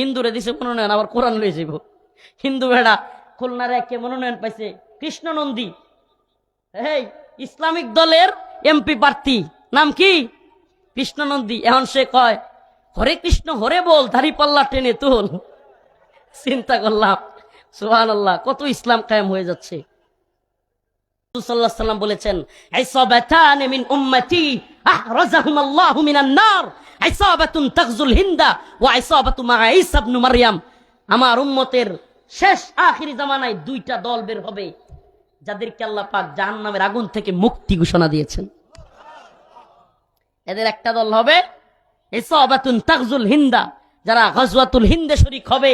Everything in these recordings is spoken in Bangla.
হিন্দুরে দিছে মনোনয়ন, আবার কোরআন লয়ে যাইব। হিন্দু বেড়া খুলনার একে মনোনয়ন পাইছে কৃষ্ণ নন্দী এই, ইসলামিক দলের এমপি প্রার্থী। নাম কি? কৃষ্ণ নন্দী এখন সে কয়, হরে কৃষ্ণ, হরে বল ধারি পাল্লা টেনে তোল। চিন্তা করলাম সুহান আল্লাহ কত ইসলাম কায়েম হয়ে যাচ্ছে। সাল্লাম বলেছেন আহরাজাহুম আল্লাহু মিনান নার ইসাবাতুন তাগজুল হিন্দা ওয়া ইসাবাতু মা ঈসা ইবনে মারইয়াম আমার উম্মতের শেষ আখিরি জামানায় দুইটা দল বের হবে, যাদেরকে আল্লাহ পাক জাহান্নামের আগুন থেকে মুক্তি ঘোষণা দিয়েছেন। এদের একটা দল হবে ইসাবাতুন তাগজুল হিন্দা, যারা গজওয়াতুল হিন্দে শরিক হবে।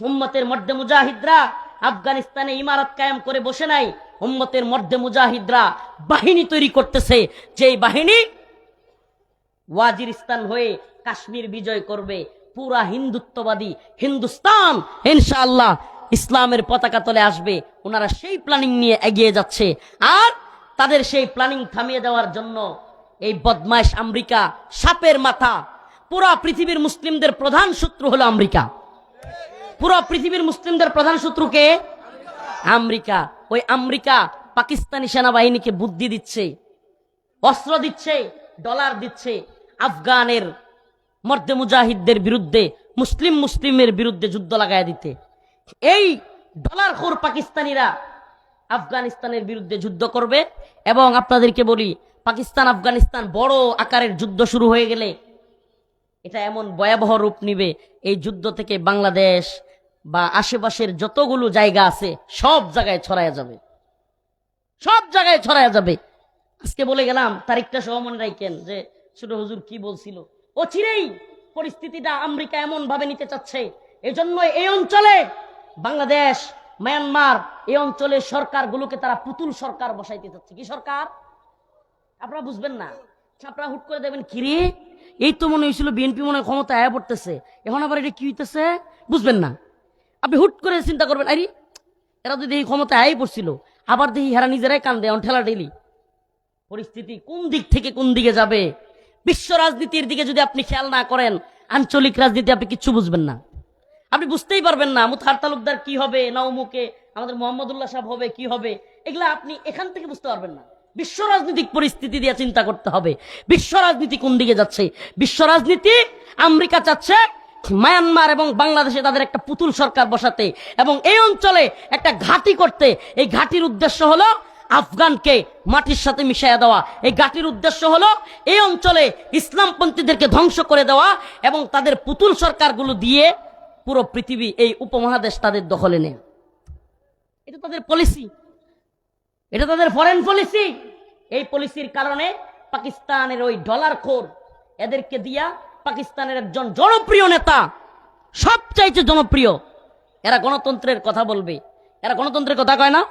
উম্মতের মধ্যে মুজাহিদরা আফগানিস্তানে ইমারত কায়েম করে বসে নাই। উম্মতের মধ্যে মুজাহিদরা বাহিনী তৈরি করতেছে, যেই বাহিনী ওয়াজিরিস্তান হয়ে কাশ্মীর বিজয় করবে। পুরা হিন্দুত্ববাদী হিন্দুস্তান ইনশাআল্লাহ ইসলামের পতাকা তলে আসবে। ওনারা সেই প্ল্যানিং নিয়ে এগিয়ে যাচ্ছে। আর তাদের সেই প্ল্যানিং থামিয়ে দেওয়ার জন্য এই বদমাইশ আমেরিকা সাপের মাথা। পুরা পৃথিবীর মুসলিমদের প্রধান শত্রু হলো আমেরিকা। পুরো পৃথিবীর মুসলিমদের প্রধান শত্রুকে আমেরিকা। ওই আমেরিকা পাকিস্তানি সেনাবাহিনীকে বুদ্ধি দিচ্ছে, অস্ত্র দিচ্ছে, ডলার দিচ্ছে। আফগানের মর্দে মুজাহিদদের বিরুদ্ধে, মুসলিম মুসলিমের বিরুদ্ধে যুদ্ধ লাগায় দিতে। এই ডলার খোর পাকিস্তানিরা আফগানিস্তানের বিরুদ্ধে যুদ্ধ করবে এবং আপনাদেরকে বলি, পাকিস্তান আফগানিস্তান বড় আকারের যুদ্ধ শুরু হয়ে গেলে এটা এমন ভয়াবহ রূপ নিবে। এই যুদ্ধ থেকে বাংলাদেশ বা আশেপাশের যতগুলো জায়গা আছে, সব জায়গায় ছড়ায় যাবে। সব জায়গায় ছড়ায় যাবে। আজকে বলে গেলাম, তারিখটা সহ মনে রাখেন যে ছোট হুজুর কি বলছিল? ও চিরেই পরিস্থিতিটা আমেরিকা এমন ভাবে নিতে চাচ্ছে। এই জন্য এই অঞ্চলে, বাংলাদেশ, মায়ানমার, এই অঞ্চলের সরকারগুলোকে তারা পুতুল সরকার বসাইতে চাচ্ছে। কি সরকার? আপনারা বুঝবেন না। আপনারা হুট করে দেবেন কিরে এই তো মনে হয়েছিল বিএনপি মনে ক্ষমতা আয়া পড়তেছে। এখন আবার এটা কি হইতেছে? বুঝবেন না। আপনি হুট করে চিন্তা করবেন, আরে, এরা যদি এই ক্ষমতা আয় পড়ছিল। আবার দেখি হেরা নিজেরাই কান্দে, এখন ঠেলা ঠেলি পরিস্থিতি কোন দিক থেকে কোন দিকে যাবে? বিশ্ব রাজনীতির দিকে যদি আপনি খেয়াল না করেন, আঞ্চলিক রাজনীতি আপনি কিচ্ছু বুঝবেন না। আপনি বুঝতেই পারবেন না মুথার তালুকদার কি হবে, না অমুকে, আমাদের মোহাম্মদুল্লাহ সাহেব হবে, কি হবে, এগুলা আপনি এখান থেকে বুঝতে পারবেন না। বিশ্ব রাজনৈতিক পরিস্থিতি দিয়ে চিন্তা করতে হবে। বিশ্ব রাজনীতি কোন দিকে যাচ্ছে? বিশ্ব রাজনীতি আমেরিকা চাচ্ছে মায়ানমার এবং বাংলাদেশে তাদের একটা পুতুল সরকার বসাতে এবং এই অঞ্চলে একটা ঘাঁটি করতে। এই ঘাঁটির উদ্দেশ্য হলো আফগানকে মাটির সাথে মিশাইয়া দেওয়া। এই ঘাঁটির উদ্দেশ্য হলো, এই অঞ্চলে ইসলামপন্থীদেরকে ধ্বংস করে দেওয়া এবং তাদের পুতুল সরকারগুলো দিয়ে পুরো পৃথিবী এই উপমহাদেশ তাদের দখলে নেয়। এটা তাদের পলিসি এটা তাদের ফরেন পলিসি এই পলিসির কারণে পাকিস্তানের ওই ডলার খোর এদেরকে দিয়া পাকিস্তানের একজন জনপ্রিয় নেতা, সবচাইতে জনপ্রিয়, এরা গণতন্ত্রের কথা বলবে। এরা গণতন্ত্রের কথা কয় না?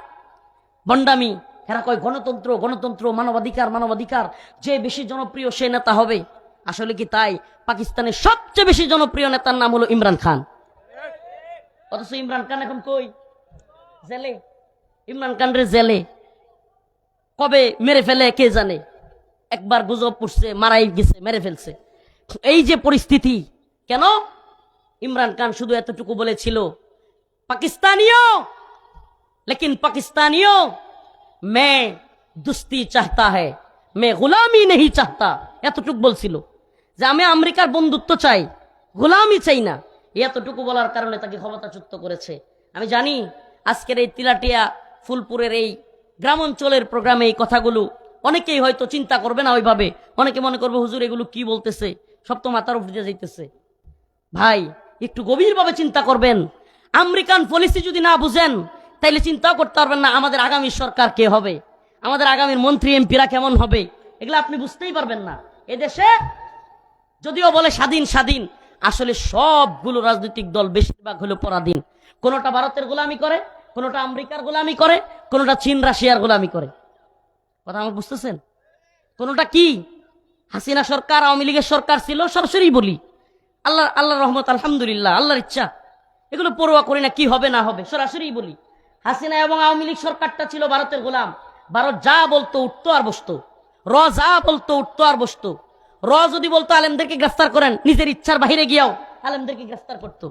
বন্ডামি এরা কয় গণতন্ত্র গণতন্ত্র, মানবাধিকার মানবাধিকার। যে বেশি জনপ্রিয় সে নেতা হবে। আসলে কি তাই? পাকিস্তানের সবচেয়ে বেশি জনপ্রিয় নেতার নাম হলো ইমরান খান। অথচ ইমরান খান এখন কই? জেলে। ইমরান খানরে জেলে। কবে মেরে ফেলে, কে জানে? একবার গুজব পড়ছে, মারাই গেছে, মেরে ফেলছে। এই যে পরিস্থিতি, কেন? ইমরান খান শুধু এতটুকু বলেছিল, পাকিস্তানীয়! লেকিন পাকিস্তানীয় মে দুস্তি চাহতা হ্যাঁ মে গোলামি নেহি চাহতা এতটুক বলছিল যে আমি আমেরিকার বন্ধুত্ব চাই গোলামি চাই না এতটুকু বলার কারণে তাকে ক্ষমতাচ্যুত করেছে আমি জানি আজকের এই তিলাটিয়া, ফুলপুরের এই গ্রাম অঞ্চলের প্রোগ্রামে এই কথাগুলো অনেকেই হয়তো চিন্তা করবে না ওইভাবে। অনেকে মনে করবে, হুজুর, এগুলো কি বলতেছে? সব তো মাথার উপর যাইতেছে। ভাই, একটু গভীরভাবে চিন্তা করবেন। আমেরিকান পলিসি যদি না বুঝেন তাইলে চিন্তাও করতে পারবেন না আমাদের আগামী সরকার কে হবে। আমাদের আগামীর মন্ত্রী, এমপিরা কেমন হবে? এগুলো আপনি বুঝতেই পারবেন না। এদেশে যদিও বলে স্বাধীন স্বাধীন, আসলে সবগুলো রাজনৈতিক দল বেশিরভাগ হলো পরাধীন। কোনোটা ভারতের গোলামি করে, কোনোটা আমেরিকার গোলামি করে, কোনোটা চীন, রাশিয়ার গোলামি করে। কথা আমার বুঝতেছেন? কোনোটা কি? হাসিনা সরকার, আওয়ামী লীগের সরকার ছিল, সরাসরি বলি। আল্লাহ আল্লাহ রহমত, আলহামদুলিল্লাহ, আল্লাহর ইচ্ছা। এগুলো পড়ুয়া করি না কি হবে, না হবে সরাসরি বলি। হাসিনা এবং আওয়ামী লীগ সরকারটা ছিল ভারতের গোলাম। ভারত যা বলতো উঠতো আর বসতো। র যা বলতো উঠতো আর বসতো। র যদি বলতো, আলেমদেরকে গ্রেফতার করেন। নিজের ইচ্ছার বাহিরে গিয়াও আলেমদেরকে গ্রেফতার করতো।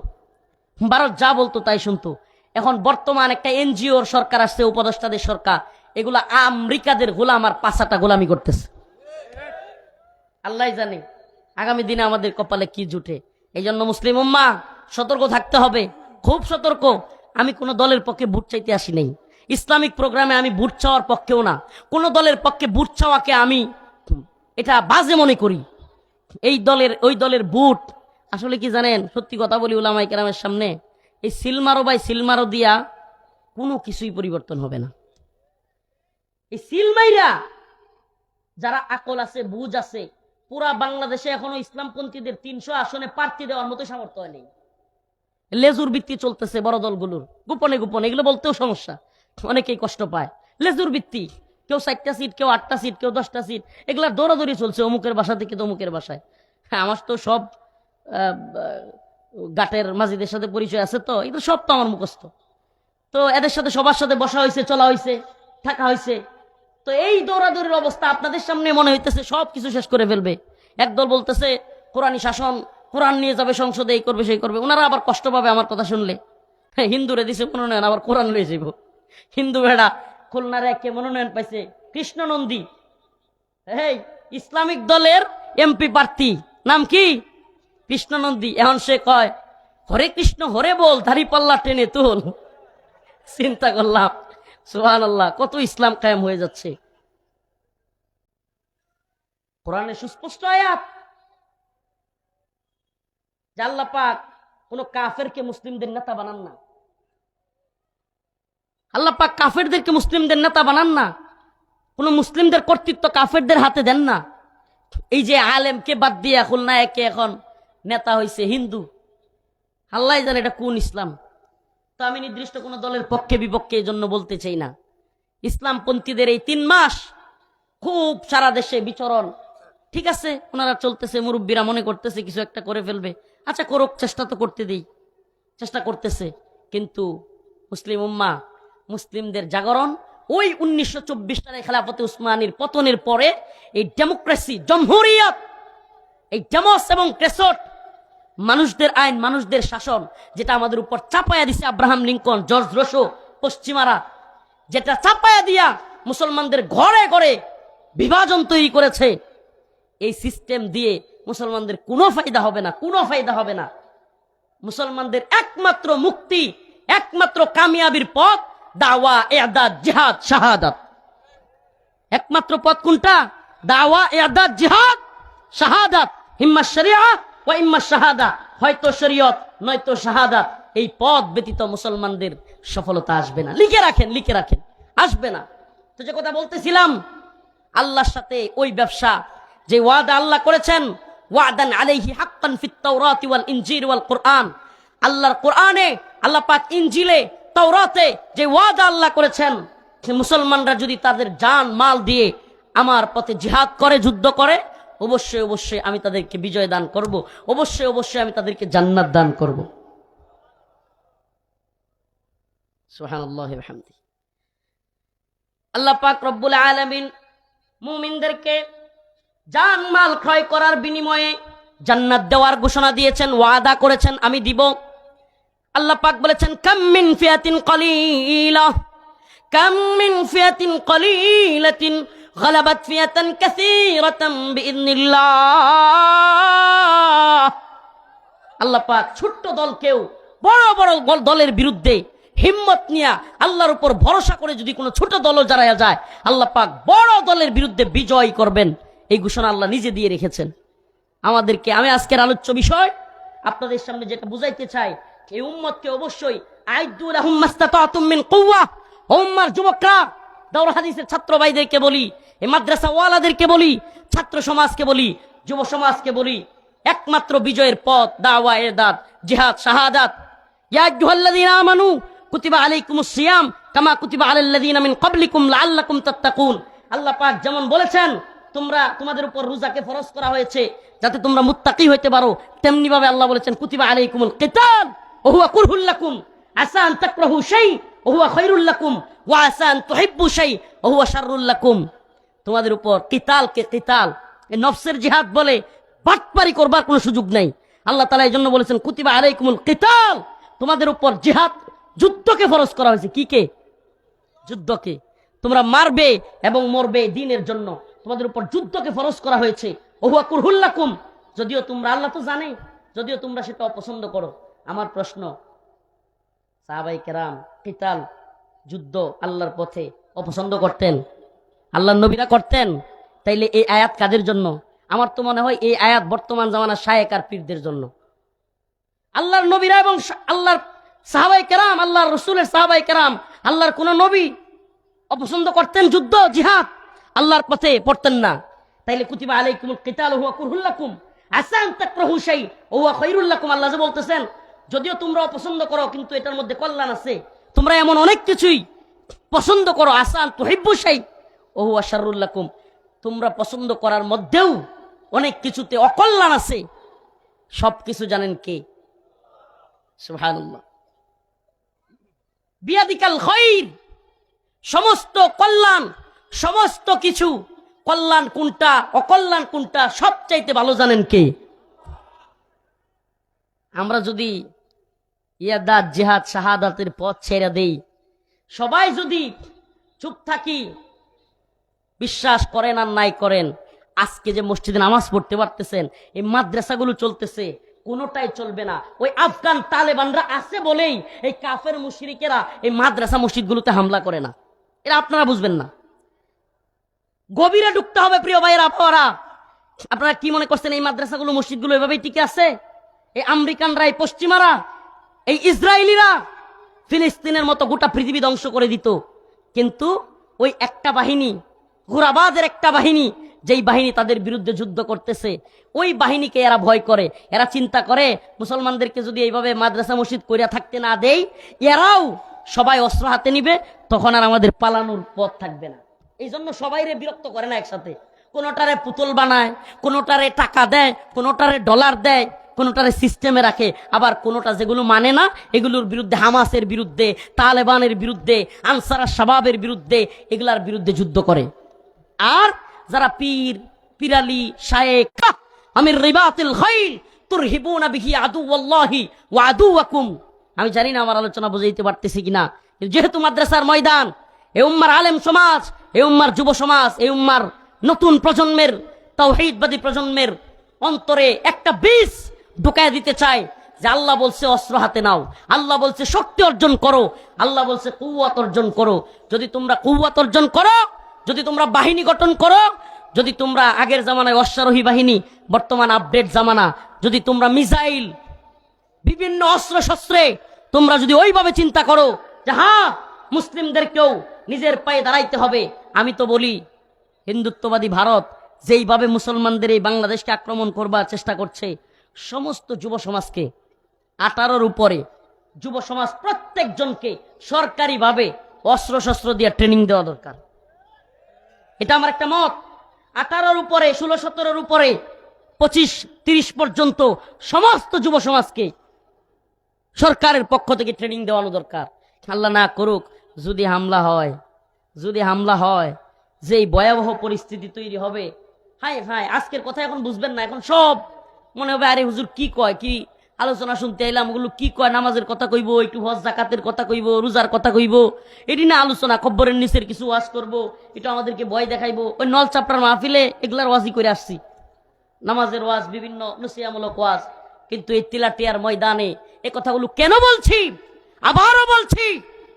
ভারত যা বলতো তাই শুনতো। এখন বর্তমান একটা এনজিওর সরকার আসছে উপদেষ্টাদের সরকার। এগুলা আমেরিকাদের গোলাম আর পাশাটা গোলামি করতেছে। আল্লাহ জানে, আগামী দিনে আমাদের কপালে কি জুটে। এই জন্য মুসলিম উম্মা, সতর্ক থাকতে হবে। খুব সতর্ক। আমি কোনো দলের পক্ষে ভোট চাইতে আসি নাই। ইসলামিক প্রোগ্রামে আমি ভোট চাওয়ার পক্ষেও না। কোনো দলের পক্ষে ভোট চাওয়াকে আমি এটা বাজে মনে করি। এই দলের, ওই দলের বুট আসলে কি জানেন? সত্যি কথা বলি উলামাই কেরামের সামনে, এই সিলমারো বাই সিলমারো দিয়া কোনো কিছুই পরিবর্তন হবে না। এই সিলমাইরা যারা আকল আছে, বুঝ আছে, পুরা বাংলাদেশে এখনও ইসলামপন্থীদের তিনশো আসনে প্রার্থী দেওয়ার মতো সামর্থ্য নেই। লেজুর বৃত্তি চলতেছে বড় দলগুলোর। গোপনে গোপনে, এগুলো বলতেও সমস্যা। অনেকেই কষ্ট পায়। লেজুর বৃত্তি, কেউ চারটা সিট কেউ আটটা সিট কেউ দশটা সিট এগুলা দৌড়াদৌড়ি চলছে অমুকের বাসা থেকে তমুকের বাসায়। হ্যাঁ আমার তো সব গাটের মাঝিদের সাথে পরিচয় আছে তো, এগুলো সব তো আমার মুখস্থ। তো এদের সাথে সবার সাথে বসা হয়েছে, চলা হয়েছে, থাকা হয়েছে। তো এই দৌড়াদৌড়ির অবস্থা আপনাদের সামনে মনে হইতেছে সব কিছু শেষ করে ফেলবে। একদল বলতেছে, কোরআনী শাসন কোরআন নিয়ে যাবে সংসদে এই করবে সেই করবে। ওনারা আবার কষ্ট পাবে আমার কথা শুনলে। হ্যাঁ, হিন্দুরে দিছে মনোনয়ন আবার কোরআন লয়ে যাব হিন্দু ভেড়া খুলনার একে মনোনয়ন পাইছে কৃষ্ণ নন্দী এই ইসলামিক দলের এমপি প্রার্থী। নাম কি? কৃষ্ণ নন্দী এখন সে কয় হরে কৃষ্ণ হরে বল ধারি পাল্লা টেনে তুল। চিন্তা করলাম সুহান আল্লাহ কত ইসলাম কায়েম হয়ে যাচ্ছে। কোরআনে সুস্পষ্ট আয়াত। আল্লাহ পাক কোন কাফেরকে মুসলিমদের নেতা বানান না। আল্লাহ পাক কাফেরদেরকে মুসলিমদের নেতা বানান না। কোন মুসলিমদের কর্তৃত্ব কাফেরদের হাতে দেন না। এই যে আলেমকে বাদ দিয়ে এখন না একে এখন নেতা হইছে হিন্দু। আল্লাহ জানে এটা কোন ইসলাম। তো আমি নির্দিষ্ট কোন দলের পক্ষে বিপক্ষে এই জন্য বলতে চাই না। ইসলামপন্থীদের এই তিন মাস খুব সারা দেশে বিচরণ। ঠিক আছে, ওনারা চলতেছে, মুরব্বীরা মনে করতেছে কিছু একটা করে ফেলবে। আচ্ছা করুক, চেষ্টা তো করতে দিই। চেষ্টা করতেছে। কিন্তু মুসলিম উম্মা, মুসলিমদের জাগরণ ওই উনিশশো চব্বিশ সালে খেলাফতে উসমানীর পতনের পরে এই ডেমোক্রেসি, জমহুরিয়ত, এই ডেমস এবং ক্রেসট, মানুষদের আইন, মানুষদের শাসন, যেটা আমাদের উপর চাপায়া দিছে আব্রাহাম লিঙ্কন, জর্জ রোশো, পশ্চিমারা, যেটা চাপায়া দিয়া মুসলমানদের ঘরে ঘরে বিভাজন তৈরি করেছে। এই সিস্টেম দিয়ে মুসলমানদের কোনো ফায়দা হবে না, কোনো ফায়দা হবে না। মুসলমানদের একমাত্র মুক্তি, একমাত্র কামিয়াবির পথ, দাওয়া, এদাদ, জিহাদ, শাহাদাত। একমাত্র পথ কোনটা? দাওয়া, এদাদ, জিহাদ, শাহাদাত। হিম্মা শরিয়া ও ইম্মা শাহাদা। হয়তো শরীয়ত, নয়তো শাহাদাত। এই পথ ব্যতীত মুসলমানদের সফলতা আসবে না। লিখে রাখেন লিখে রাখেন। আসবে না। তো যে কথা বলতেছিলাম, আল্লাহর সাথে ওই ব্যবসা, যে ওয়াদা আল্লাহ করেছেন ওয়াদান আলাইহি হাক্কান ফিত তাওরাতি ওয়াল ইনজিল ওয়াল কোরআন। আল্লাহর কোরআনে, আল্লাহ পাক ইনজিলে, তাওরাতে যে ওয়াদা আল্লাহ করেছেন মুসলমানরা যদি তাদের জান, মাল দিয়ে আমার পথে জিহাদ করে, যুদ্ধ করে, অবশ্যই অবশ্যই আমি তাদেরকে বিজয় দান করব, অবশ্যই অবশ্যই আমি তাদেরকে জান্নাত দান করব। আল্লাহ পাক রব্বুল আলামিন মুমিনদেরকে জান মাল ক্রয় করার বিনিময়ে জান্নাত দেওয়ার ঘোষণা দিয়েছেন ওয়াদা করেছেন আমি দিব আল্লাহ পাক বলেছেন কাম মিন ফিয়াতিন কলিলা কাম মিন ফিয়াতিন কলিলাতিন غلبت فئة كثيرة بإذن الله আল্লাহ পাক ছোট্ট দলকেও বড় বড় বল- দলের বিরুদ্ধে হিম্মত নিয়া আল্লাহর উপর ভরসা করে যদি কোনো ছোট দলও জানায়া যায় আল্লাহ পাক বড় দলের বিরুদ্ধে বিজয় করবেন এই ঘোষণা আল্লাহ নিজে দিয়ে রেখেছেন। আমাদেরকে, আমি আজকের আলোচ্য বিষয় আপনাদের সামনে যেটা বুঝাইতে চাই, এই উম্মতকে অবশ্যই উম্মার যুবকরা দাউর হাদিসের ছাত্র ভাইদেরকে বলি এই মাদ্রাসা ওয়ালাদেরকে বলি, ছাত্র সমাজকে বলি, যুব সমাজকে বলি, একমাত্র বিজয়ের পথ, দাওয়া, এদাত, জিহাদ, শাহাদাত। আমানু কুতিবা আলাইকুমুস সিয়াম কামা কুতিবা আলাল্লাযীনা মিন ক্বাবলিকুম লাআল্লাকুম তাত্তাকুন। আল্লাহ যেমন বলেছেন তোমরা তোমাদের উপর রোজাকে ফরজ করা হয়েছে যাতে তোমরা মুত্তাকি হইতে পারো। তেমনি ভাবে আল্লাহ বলেছেন, কুতিবা আলাইকুমুল কিতাল, ওয়া হুয়া কুরহুল লাকুম, আসা আন তাকরাহু শাই, ওয়া হুয়া খায়রুল লাকুম, ওয়া আসা আন তুহিব্বু শাই, ওয়া হুয়া তোমাদের উপর কিতালকে কিতাল এই নফসের জিহাদ বলে বাটপারি করবার কোনো সুযোগ নাই। আল্লাহ তালা এই জন্য বলেছেন, কুতিবা আলাইকুমুল কিতাল, তোমাদের উপর জিহাদ যুদ্ধকে ফরজ করা হয়েছে। কি কে? যুদ্ধকে। তোমরা মারবে এবং মরবে দিনের জন্য। তোমাদের উপর যুদ্ধকে ফরজ করা হয়েছে। ওহুয়া যদিও তোমরা, আল্লাহ তো জানে, যদিও তোমরা সেটা অপছন্দ করো। আমার প্রশ্ন, সাহাবাই কেরাম, কিতাল, যুদ্ধ আল্লাহর পথে অপছন্দ করতেন? আল্লাহর নবীরা করতেন? তাইলে এই আয়াত কাদের জন্য? আমার তো মনে হয় এই আয়াত বর্তমান জামানার শায়েক আর পীরদের জন্য। আল্লাহর নবীরা এবং আল্লাহর সাহাবাই কেরাম, আল্লাহর রসুলের সাহাবাই কেরাম, আল্লাহর কোন নবী অপছন্দ করতেন যুদ্ধ, জিহাদ? আল্লাহর পথে পড়তেন না। তাইলে কুতিবা আলাইকুমুল কিতাল, হুয়া কুরহুল্লাকুম আসান তাকরাহু শাই, হুয়া খায়রুল্লাকুম আল্লাহ যে বলতেছেন, যদিও তোমরা অপছন্দ করো, কিন্তু এটার মধ্যে কল্যাণ আছে। তোমরা এমন অনেক কিছুই পছন্দ করো, আসান তুহিব্বু শাই, ও হুয়া শাররুল্লাকুম তোমরা পছন্দ করার মধ্যেও অনেক কিছুতে অকল্যাণ আছে। সব কিছু জানেন কে? সুবহানাল্লাহ। বিয়াদিকাল খৈর সমস্ত কল্যাণ সমস্ত কিছু, কল্যাণ কোনটা, অকল্যাণ কোনটা, সবচাইতে ভালো জানেন কে? আমরা যদি ইয়াদাত, জিহাদ, শাহাদাতের পথ ছেড়ে দেই, সবাই যদি চুপ থাকি, বিশ্বাস করেন আর নাই করেন, আজকে যে মসজিদে নামাজ পড়তে পারতেছেন, এই মাদ্রাসাগুলো চলতেছে, কোনোটাই চলবে না। ওই আফগান তালেবানরা আছে বলেই এই কাফের মুশরিকেরা এই মাদ্রাসা মসজিদগুলোতে হামলা করে না। এরা আপনারা বুঝবেন না। গভীরে ঢুকতে হবে, প্রিয় ভাইয়ের আবহাওয়ারা আপনারা কি মনে করছেন এই মাদ্রাসাগুলো, মসজিদগুলো এভাবেই টিকে আছে? এই আমেরিকানরা, এই পশ্চিমারা, এই ইসরায়েলিরা ফিলিস্তিনের মতো গোটা পৃথিবী ধ্বংস করে দিত। কিন্তু ওই একটা বাহিনী ঘোরাবাদের একটা বাহিনী, যেই বাহিনী তাদের বিরুদ্ধে যুদ্ধ করতেছে, ওই বাহিনীকে এরা ভয় করে। এরা চিন্তা করে, মুসলমানদেরকে যদি এইভাবে মাদ্রাসা মসজিদ করিয়া থাকতে না দেই, এরাও সবাই অস্ত্র হাতে নিবে, তখন আর আমাদের পালানোর পথ থাকবে না। এই জন্য সবাইরে বিরক্ত করে না একসাথে। কোনোটারে পুতুল বানায়, কোনোটারে টাকা দেয়, কোনোটারে ডলার দেয়, কোনোটারে সিস্টেমে রাখে। আবার কোনোটা যেগুলো মানে না, এগুলোর বিরুদ্ধে, হামাসের বিরুদ্ধে, তালেবানের বিরুদ্ধে, আনসারা শাবাবের বিরুদ্ধে, এগুলার বিরুদ্ধে যুদ্ধ করে। আর যারা পীর, পিরালি, শায়েক আমির রিবাতিল খাইল তুরহিবুনা বিহি আদুওয়াল্লাহি ওয়া আদুওয়াকুম। আমি জানি না আমার আলোচনা বুঝাইতে পারতেছি কিনা যেহেতু মাদ্রাসার ময়দান, এ উম্মার আলেম সমাজ এ উম্মার যুব সমাজ এ উম্মার নতুন প্রজন্মের তাওহীদবাদী প্রজন্মের অন্তরে একটা বীজ ঢুকায় দিতে চায় যে আল্লাহ বলছে অস্ত্র হাতে নাও, আল্লাহ বলছে শক্তি অর্জন করো, আল্লাহ বলছে কুয়াত অর্জন করো। যদি তোমরা কুয়াত অর্জন করো, যদি তোমরা বাহিনী গঠন করো, যদি তোমরা আগের জামানায় অশ্বারোহী বাহিনী, বর্তমান আপডেট জামানা, যদি তোমরা মিসাইল, বিভিন্ন অস্ত্র শস্ত্রে তোমরা যদি ওইভাবে চিন্তা করো যে হ্যাঁ মুসলিমদেরকেও নিজের পায়ে দাঁড়াইতে হবে। আমি তো বলি, হিন্দুত্ববাদী ভারত যেইভাবে মুসলমানদের এই বাংলাদেশকে আক্রমণ করবার চেষ্টা করছে, সমস্ত যুব সমাজকে, আঠারোর উপরে যুব সমাজ প্রত্যেকজনকে সরকারিভাবে অস্ত্র শস্ত্র দিয়ে ট্রেনিং দেওয়া দরকার। এটা আমার একটা মত। আঠারোর উপরে, ষোলো, সতেরোর উপরে, পঁচিশ, তিরিশ পর্যন্ত সমস্ত যুব সমাজকে সরকারের পক্ষ থেকে ট্রেনিং দেওয়ানো দরকার। আল্লাহ না করুক যদি হামলা হয়, যদি হামলা হয় যে এই ভয়াবহ পরিস্থিতি তৈরি হবে, হাই হাই আজকের কথা এখন বুঝবেন না, এখন সব মনে হবে, আরে হুজুর কি কয়, কি আলোচনা শুনতে এলাম, ওগুলো কি কয়, নামাজের কথা কইব, একটু হজ, জাকাতের কথা কইব, রোজার কথা কইব, এটি না আলোচনা, কব্বরের নিচের কিছু ওয়াজ করব, এটা আমাদেরকে ভয় দেখাইবো, ওই নল চাপড়ার মাহফিলে এগুলার ওয়াজই করে আসছি। নামাজের ওয়াজ, বিভিন্ন নসিয়ামূলক ওয়াজ, কিন্তু এই তিলাটিয়ার ময়দানে এ কথাগুলো কেন বলছি? আবারও বলছি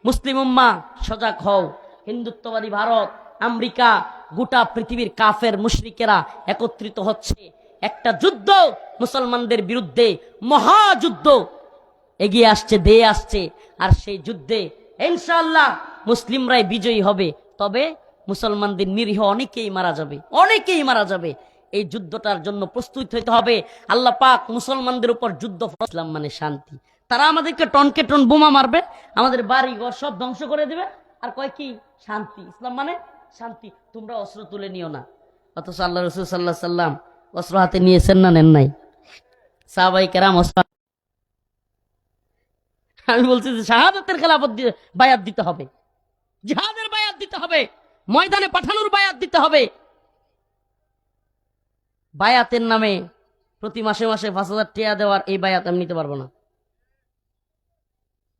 মুসলিম উম্মা, সজাগ হও। হিন্দুত্ববাদী ভারত, আমেরিকা, গোটা পৃথিবীর কাফের মুশরিকেরা একত্রিত হচ্ছে। একটা যুদ্ধ মুসলমানদের বিরুদ্ধে, মহাযুদ্ধ। এগিয়ে আসছে, দিয়ে আসছে। আর সেই যুদ্ধে ইনশাআল্লাহ মুসলিমরাই বিজয়ী হবে। তবে মুসলমানদের নিরীহ অনেকেই মারা যাবে, অনেকেই মারা যাবে। এই যুদ্ধটার জন্য প্রস্তুত হইতে হবে। আল্লাহ পাক মুসলমানদের উপর যুদ্ধ ইসলাম মানে শান্তি। তারা আমাদেরকে টনকে টন বোমা মারবে, আমাদের বাড়ি ঘর সব ধ্বংস করে দেবে। আর কয় কি? শান্তি। ইসলাম মানে শান্তি। তোমরা অস্ত্র তুলে নিও না। অথচ আল্লাহ রসুল সাল্লাহ সাল্লাম অস্ত্র হাতে নিয়েছেন না, নেন নাই? সাহাবাই কেরাম অস্ত্র আমি বলছি যে শাহাদাতের খেলাফত বায়াত দিতে হবে। জিহাদের বায়াত দিতে হবে। ময়দানে পাঠানোর বায়াত দিতে হবে। বায়াতের নামে প্রতি মাসে মাসে পাঁচ হাজার টিয়া দেওয়ার এই বায়াত আমি নিতে পারব না।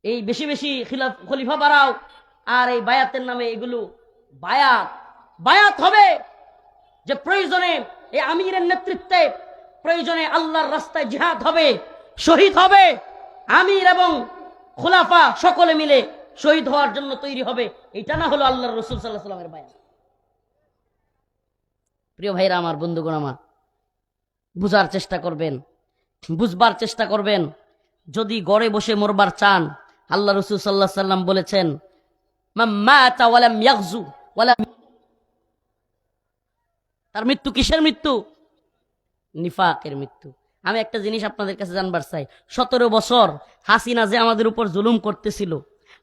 এই বেশি বেশি খিলাফ খলিফা বাড়াও আর এই বায়াতের নামে এগুলো বায়াত। বায়াত হবে যে প্রয়োজনে এই আমিরের নেতৃত্বে প্রয়োজনে আল্লাহর রাস্তায় জিহাদ হবে, শহীদ হবে, আমির এবং খোলাফা সকলে মিলে শহীদ হওয়ার জন্য তৈরি হবে। এটা না হলো আল্লাহর রসুল সাল্লাহ সাল্লামের বায়াত। প্রিয় ভাইরা আমার, বন্ধুগণ আমার, বুঝার চেষ্টা করবেন, বুঝবার চেষ্টা করবেন। যদি গড়ে বসে মরবার চান আল্লাহ রসুল সাল্লাহ সাল্লাম বলেছেন তার মৃত্যু কিসের মৃত্যু? নিফাকের মৃত্যু। আমি একটা জিনিস আপনাদের কাছে জানবার চাই। সতেরো বছর হাসিনা যে আমাদের উপর জুলুম করতেছিল,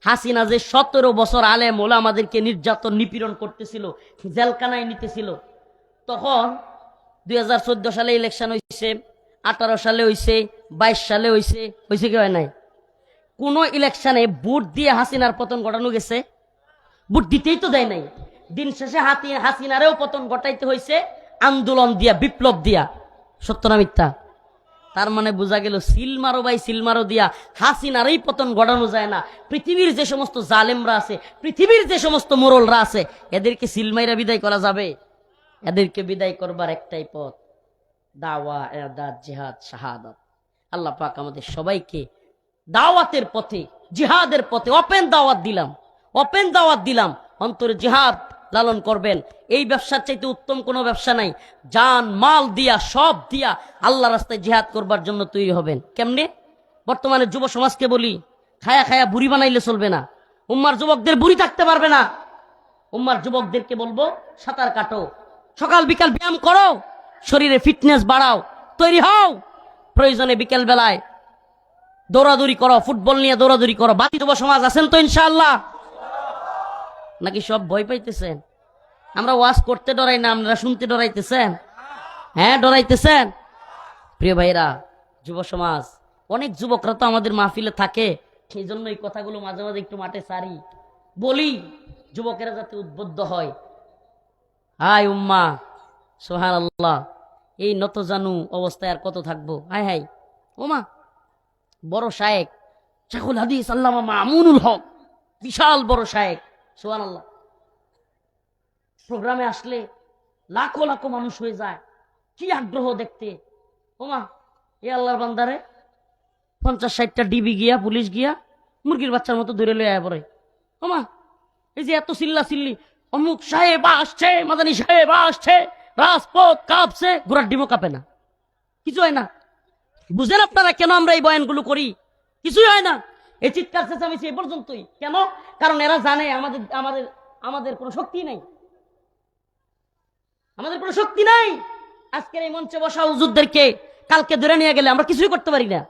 হাসিনা যে সতেরো বছর আলে মোলা আমাদেরকে নির্যাতন, নিপীড়ন করতেছিল, জেলখানায় নিতেছিল, তখন দুই হাজার চোদ্দ সালে ইলেকশন হয়েছে আঠারো সালে হয়েছে বাইশ সালে হয়েছে হয়েছে কি হয় নাই? কোন ইলেকশনে ভোট দিয়ে হাসিনার পতন ঘটানো গেছে? ভোট দিতেই তো দেয় নাই। দিন শেষে হাতি হাসিনারেও পতন ঘটাইতে হয়েছে আন্দোলন দিয়া, বিপ্লব দিয়া। সত্য না মিথ্যা? তার মানে বোঝা গেল সিল মারো ভাই, সিল মারো দিয়া হাসিনারই পতন ঘটানো যায় না। পৃথিবীর যে সমস্ত জালেমরা আছে, পৃথিবীর যে সমস্ত মোরলরা আছে, এদেরকে সিলমাইরা বিদায় করা যাবে? এদেরকে বিদায় করবার একটাই পথ, দাওয়া জিহাদ, শাহাদাত। আল্লাহ পাক আমাদের সবাইকে দাওয়াতের পথে, জিহাদের পথে, ওপেন দাওয়াত দিলাম। ওপেন দাওয়াত দিলাম, অন্তরে জিহাদ লালন করবেন। এই ব্যবসার চাইতে উত্তম কোনো ব্যবসা নাই। জান, মাল দিয়া, সব দিয়া আল্লাহ রাস্তায় জিহাদ করবার জন্য তৈরি হবেন। কেমনে? বর্তমানে যুব সমাজকে বলি, খায়া খায়া বুড়ি বানাইলে চলবে না। উম্মার যুবকদের বুড়ি থাকতে পারবে না। উম্মার যুবকদেরকে বলব, সাঁতার কাটো। সকাল বিকাল ব্যায়াম করো। শরীরে ফিটনেস বাড়াও। তৈরি হও। প্রয়োজনে বিকেল বেলায় দৌড়াদৌড়ি করো, ফুটবল নিয়ে দৌড়াদৌড়ি করো। বাকি যুব সমাজ আছেন তো ইনশাআল্লাহ? নাকি সব ভয় পাইতেছেন? আমরা ওয়াজ করতে ডরাই না, আপনারা শুনতে ডরাইতেছেন? হ্যাঁ ডরাইতেছেন? প্রিয় ভাইরা যুব সমাজ, অনেক যুবকরা তো আমাদের মাহফিলে থাকে। সেই জন্য এই কথাগুলো মাঝে মাঝে একটু মাঠে সারি। বলি, যুবকেরা যাতে উদ্বুদ্ধ হয়। হাই উম্মা সোহান আল্লাহ এই নত জানু অবস্থায় আর কত থাকব? হাই হাই ওমা বড় শায়েক শাহুল হাদিস আল্লামা মামুনুল হক, বিশাল বড় শায়েক সোহান আল্লাহ প্রোগ্রামে আসলে লাখো লাখো মানুষ হয়ে যায়, কি আগ্রহ দেখতে? ওমা, এ আল্লাহর বান্দারে, পঞ্চাশ ষাটটা ডিবি গিয়া, পুলিশ গিয়া, মুরগির বাচ্চার মতো ধরে লয়ে আয় পরে ওমা, এই যে এত চিল্লা চিল্লি অমুক সাহেব আসছে, মাদানি সাহেব আসছে, রাজপথ কাঁপছে, ঘোড়ার ডিমও কাঁপে না। কিছু হয় না। বুঝেন আপনারা কেন আমরা এই বয়ানগুলো করি? কিছুই হয় না। এই চিৎকার চেঁচামেচি এ পর্যন্তই। কেন? কারণ এরা জানে আমাদের আমাদের আমাদের কোনো শক্তি নাই। আমাদের কোনো শক্তি নাই। আজকের এই মঞ্চে বসা হুজুরদেরকে কালকে ধরে নিয়ে গেলে আমরা কিছুই করতে পারি না।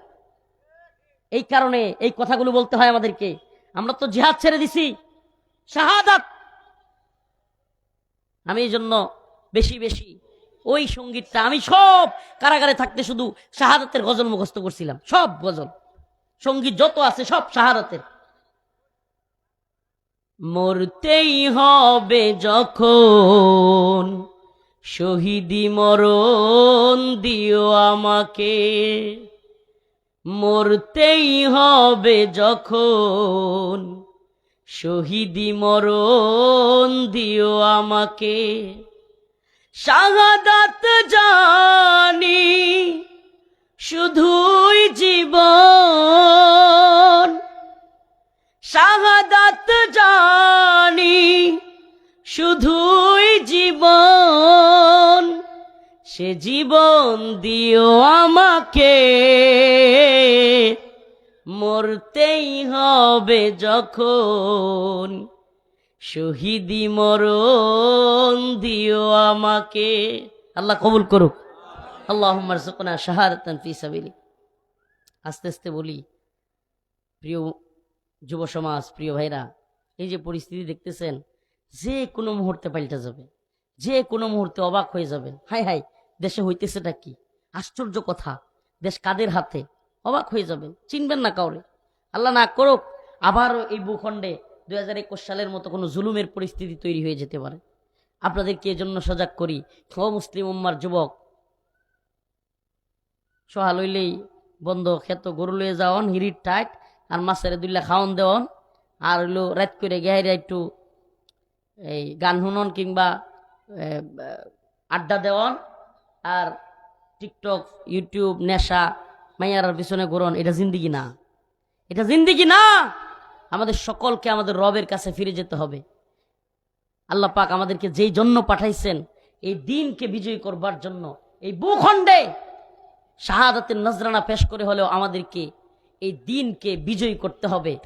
এই কারণে এই কথাগুলো বলতে হয় আমাদেরকে। আমরা তো জিহাদ ছেড়ে দিছি। শাহাদাত! আমি এই জন্য বেশি বেশি ওই সঙ্গীতটা আমি সব কারাগারে থাকতে শুধু শাহাদাতের গজল মুখস্থ করছিলাম, সব গজল। সংগীত যত আছে সব শাহাদাতের। মরতেই হবে যখন শহীদি মরণ দিও আমাকে। মরতেই হবে যখন শহীদি মরণ দিও আমাকে। শাহাদাত জানি, শুধুই জীবন। শাহাদাত জানি, শুধুই জীবন। সে জীবন দিও আমাকে, মরতেই হবে যখন। শহীদি মরণ দিও আমাকে। আল্লাহ কবুল করুক। আল্লাহ আস্তে আস্তে বলি, প্রিয় যুব সমাজ, প্রিয় ভাইরা, এই যে পরিস্থিতি দেখতেছেন, যে কোনো মুহূর্তে পাল্টে যাবে, যে কোনো মুহূর্তে অবাক হয়ে যাবেন হাই হাই দেশে হইতেছেটা কি? আশ্চর্য কথা। দেশ কাদের হাতে? অবাক হয়ে যাবেন চিনবেন না কাউরে। আল্লাহ না করুক, আবারও এই ভূখণ্ডে দুই হাজার একুশ সালের মতো কোনো জুলুমের পরিস্থিতি তৈরি হয়ে যেতে পারে। আপনাদেরকে এজন্য সজাগ করি, ও মুসলিম উম্মার যুবক সহাল হইলেই বন্ধ, খেত গরু লয়ে যাওন, হিরির টাইট, আর মাছের দুইলা খাওয়ান দেওয়ন আর হইল রাত করে গেহাইরা একটু এই গান শুনন কিংবা আড্ডা দেওয়ন আর টিকটক, ইউটিউব, নেশা মাইয়ার পিছনে ঘুরন, এটা জিন্দিগি না। এটা জিন্দিগি না! আমাদের সকলকে আমাদের রবের কাছে ফিরে যেতে হবে। আল্লাহ পাক আমাদেরকে যেই জন্য পাঠাইছেন, এই দিনকে বিজয়ী করবার জন্য, এই ভূখণ্ডে শাহাদাতের নজরানা পেশ করে হলেও আমাদেরকে এই দিনকে বিজয়ী করতে হবে।